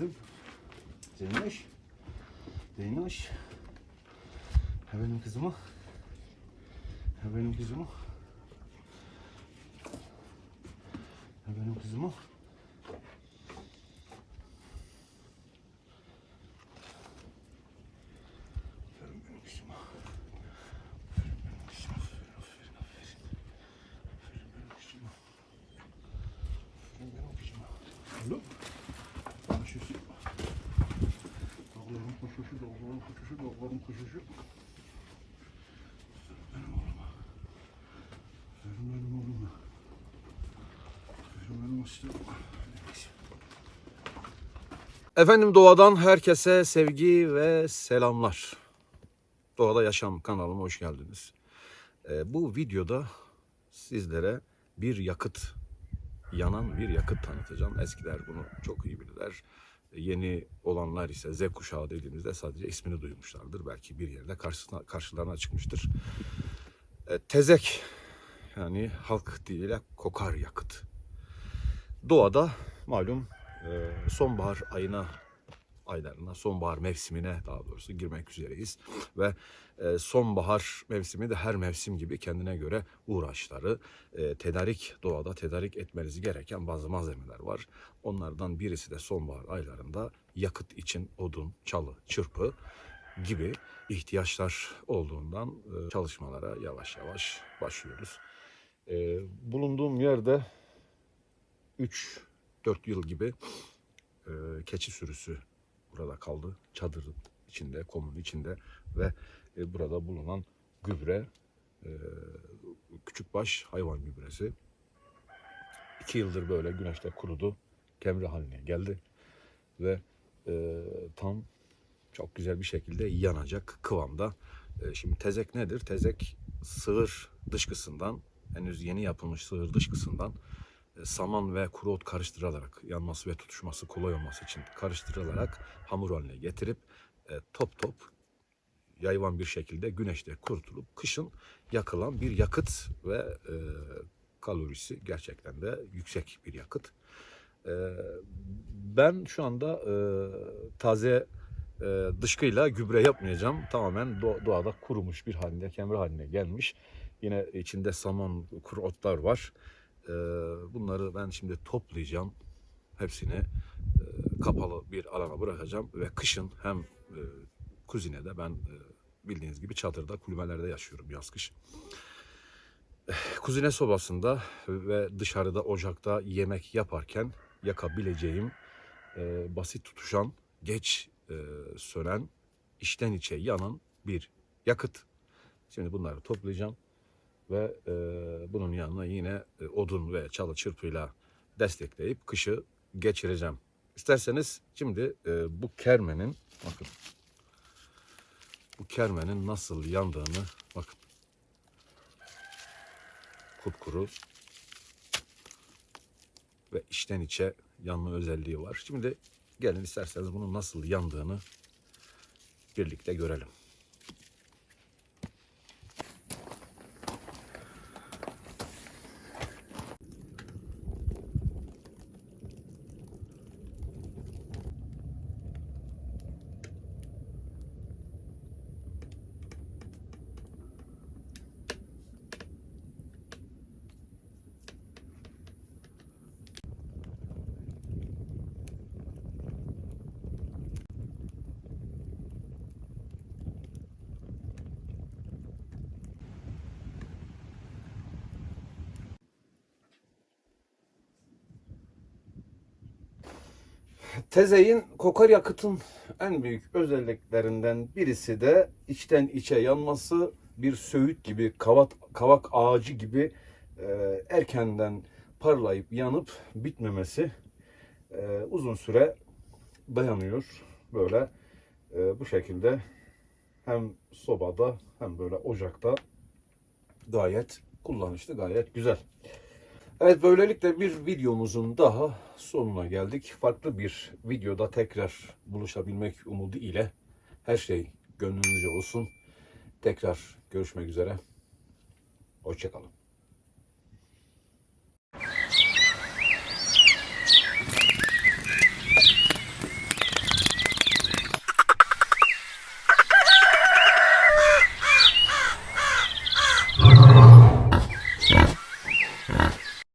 kızım. Zeynoş. Zeynoş. Ha benim kızım o. Ha benim kızım o. Ha benim kızım dağların koşuşu. Benim oğluma. Aferin benim oğluma. Benim aslanıma. Neyse. Efendim doğadan herkese sevgi ve selamlar. Doğada Yaşam kanalıma hoş geldiniz. Ee, bu videoda sizlere bir yakıt, yanan bir yakıt tanıtacağım. Eskiler bunu çok iyi bilirler. Yeni olanlar ise Z kuşağı dediğimizde sadece ismini duymuşlardır. Belki bir yerde karşısına, karşılarına çıkmıştır. Ee, tezek yani halk diliyle kokar yakıt. Doğada malum e, sonbahar ayına aylarına, sonbahar mevsimine daha doğrusu girmek üzereyiz. Ve e, sonbahar mevsimi de her mevsim gibi kendine göre uğraşları, e, tedarik, doğada tedarik etmeniz gereken bazı malzemeler var. Onlardan birisi de sonbahar aylarında yakıt için odun, çalı, çırpı gibi ihtiyaçlar olduğundan e, çalışmalara yavaş yavaş başlıyoruz. Bulunduğum yerde 3-4 yıl gibi keçi sürüsü burada kaldı. Çadırın içinde, komun içinde ve e, burada bulunan gübre, e, küçükbaş hayvan gübresi. iki yıldır böyle güneşte kurudu, kemre haline geldi ve e, tam çok güzel bir şekilde yanacak kıvamda. E, şimdi tezek nedir? Tezek sığır dışkısından, henüz yeni yapılmış sığır dışkısından saman ve kuru ot karıştırılarak yanması ve tutuşması kolay olması için karıştırılarak hamur haline getirip e, top top yayvan bir şekilde güneşte kurutulup kışın yakılan bir yakıt ve e, kalorisi gerçekten de yüksek bir yakıt. E, ben şu anda taze dışkıyla gübre yapmayacağım. Tamamen do- doğada kurumuş bir halinde, kemre haline gelmiş. Yine içinde saman, kuru otlar var. Ee, bunları ben şimdi toplayacağım. Hepsini e, kapalı bir alana bırakacağım ve kışın hem e, kuzinede ben e, bildiğiniz gibi çadırda kulübelerde yaşıyorum yaz kış. Kuzine sobasında ve dışarıda ocakta yemek yaparken yakabileceğim e, basit tutuşan, geç sönen, içten içe yanan bir yakıt. Şimdi bunları toplayacağım ve e, bunun yanına yine e, odun ve çalı çırpıyla destekleyip kışı geçireceğim. İsterseniz şimdi e, bu kermenin bakın bu kermenin nasıl yandığını bakın. Kupkuru ve içten içe yanma özelliği var. Şimdi gelin isterseniz bunun nasıl yandığını birlikte görelim. Tezeyin kokar yakıtın en büyük özelliklerinden birisi de içten içe yanması bir söğüt gibi, kavat, kavak ağacı gibi e, erkenden parlayıp yanıp bitmemesi e, uzun süre dayanıyor. Böyle e, bu şekilde hem sobada hem böyle ocakta gayet kullanışlı, gayet güzel. Evet böylelikle bir videomuzun daha sonuna geldik. Farklı bir videoda tekrar buluşabilmek umudu ile her şey gönlünüzce olsun. Tekrar görüşmek üzere. Hoşçakalın.